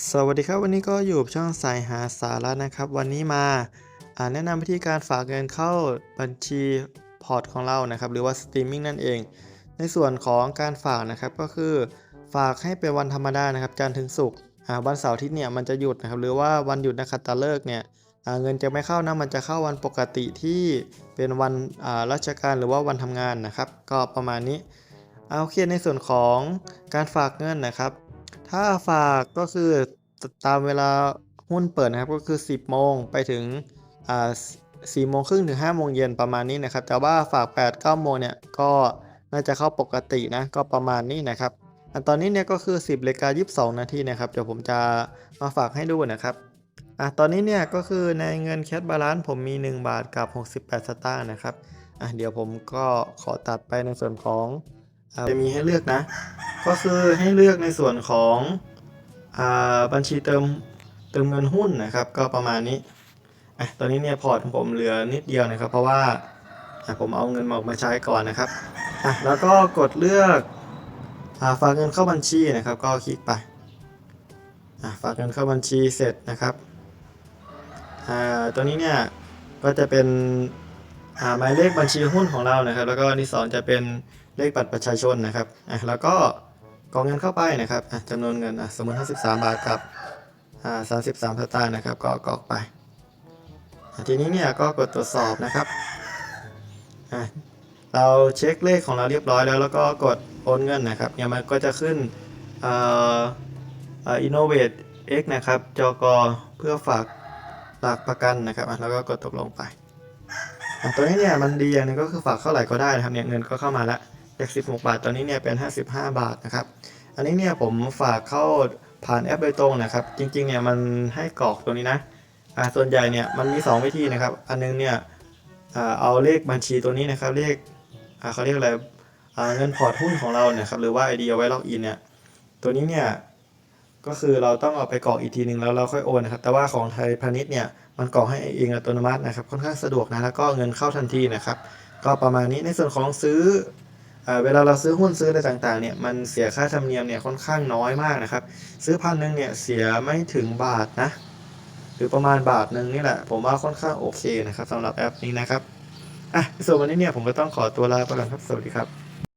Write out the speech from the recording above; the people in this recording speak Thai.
สวัสดีครับวันนี้ก็อยู่ช่องสายหาสาระนะครับ วันนี้มาแนะนำวิธีการฝากเงินเข้าบัญชีพอร์ตของเรานะครับ หรือว่าสตรีมมิ่งนั่นเอง ในส่วนของการฝากนะครับก็คือฝากให้เป็นวันธรรมดานะครับจันทร์ถึงศุกร์วันเสาร์ทิตย์เนี่ยมันจะหยุดนะครับ หรือว่าวันหยุดนักขัตฤกษ์เนี่ยเงินจะไม่เข้านะมันจะเข้าวันปกติที่เป็นวันราชการหรือว่าวันทำงานนะครับ ก็ประมาณนี้เอาโอเคในส่วนของการฝากเงินนะครับ ถ้าฝากก็คือตามเวลาหุ้นเปิดนะครับก็คือ 10 โมงไปถึงอ่า4โมงครึ่งถึง5โมงเย็นประมาณนี้นะครับ แต่ว่าฝาก8 9โมงเนี่ยก็น่าจะเข้าปกตินะก็ประมาณนี้นะครับอันตอนนี้เนี่ยก็คือ 10นาฬิกา22นาทีนะครับเดี๋ยวผมจะมาฝากให้ดูนะครับอะตอนนี้เนี่ยก็คือในเงินแคชบาลานซ์ผมมี 1 บาทกับ 68 สตางค์นะครับอะเดี๋ยวผมก็ขอตัดไปในส่วนของจะมีให้เลือกนะ ก็คือให้เลือกในส่วนของอบัญชีเติมเติมเงินหุ้นนะครับ ก็ประมาณนี้อะตอนนี้เนี่ยพอร์ตของผมเหลือนิดเดียวนะครับ เพราะว่าอะผมเอาเงินมาออกมาใช้ก่อนนะครับอะแล้วก็กดเลือกอฝากเงินเข้าบัญชีนะครับ ก็คลิกไปอะฝากเงินเข้าบัญชีเสร็จนะครับอ่าตัวนี้เนี่ยก็จะเป็นหมายเลขบัญชีหุ้นของเรานะครับ แล้วก็นที่สองจะเป็นเลขบัตรประชาชนนะครับอะแล้วก็ กอกเงินเข้าไปนะครับจำนวนเงินอะสมมติ 53 บาทกับอ่า33สามสตางค์นะครับ ก็กรอกไป ทีนี้เนี่ยก็กดตรวจสอบนะครับ เราเช็คเลขของเราเรียบร้อยแล้ว แล้วก็กดโอนเงินนะครับเนี่ยมันก็จะขึ้นอ่อเอ่อ innovate x นะครับจกเพื่อฝากหลักประกันนะครับ แล้วก็กดตกลงไป ตัวนี้เนี่ยมันดีอย่างหนึงก็คือฝากเท่าไหร่ก็ได้นะครับเนี่ยเงินก็เข้ามาแล้ว จาก 16 บาท ตอนนี้เนี่ยเป็น 55 บาทนะครับ อันนี้เนี่ยผมฝากเข้าผ่านแอปโดยตรงนะครับ จริงๆ เนี่ยมันให้กรอกตัวนี้นะอ่าส่วนใหญ่เนี่ยมันมี 2 วิธีนะครับ อันนึงเนี่ยอ่าเอาเลขบัญชีตัวนี้นะครับ เลขอ่าเขาเรียกอะไรเงินพอร์ตหุ้นของเราเนี่ยครับ หรือว่า ID เอาไว้ล็อกอินเนี่ย ตัวนี้เนี่ยก็คือเราต้องเอาไปกรอกอีกทีหนึ่งแล้วเราค่อยโอนนะครับ แต่ว่าของไทยพาณิชย์เนี่ยมันกรอกให้เองอัตโนมัตินะครับ ค่อนข้างสะดวกนะ แล้วก็เงินเข้าทันทีนะครับ ก็ประมาณนี้ในส่วนของซื้อ เวลาเราซื้อหุ้นซื้ออะไรต่างๆเนี่ยมันเสียค่าธรรมเนียมเนี่ยค่อนข้างน้อยมากนะครับ ซื้อพันหนึ่งเนี่ยเสียไม่ถึงบาทนะหรือประมาณบาทหนึ่งนี่แหละ ผมว่าค่อนข้างโอเคนะครับสำหรับแอปนี้นะครับอะส่วนวันนี้เนี่ยผมก็ต้องขอตัวลาไปก่อนครับสวัสดีครับ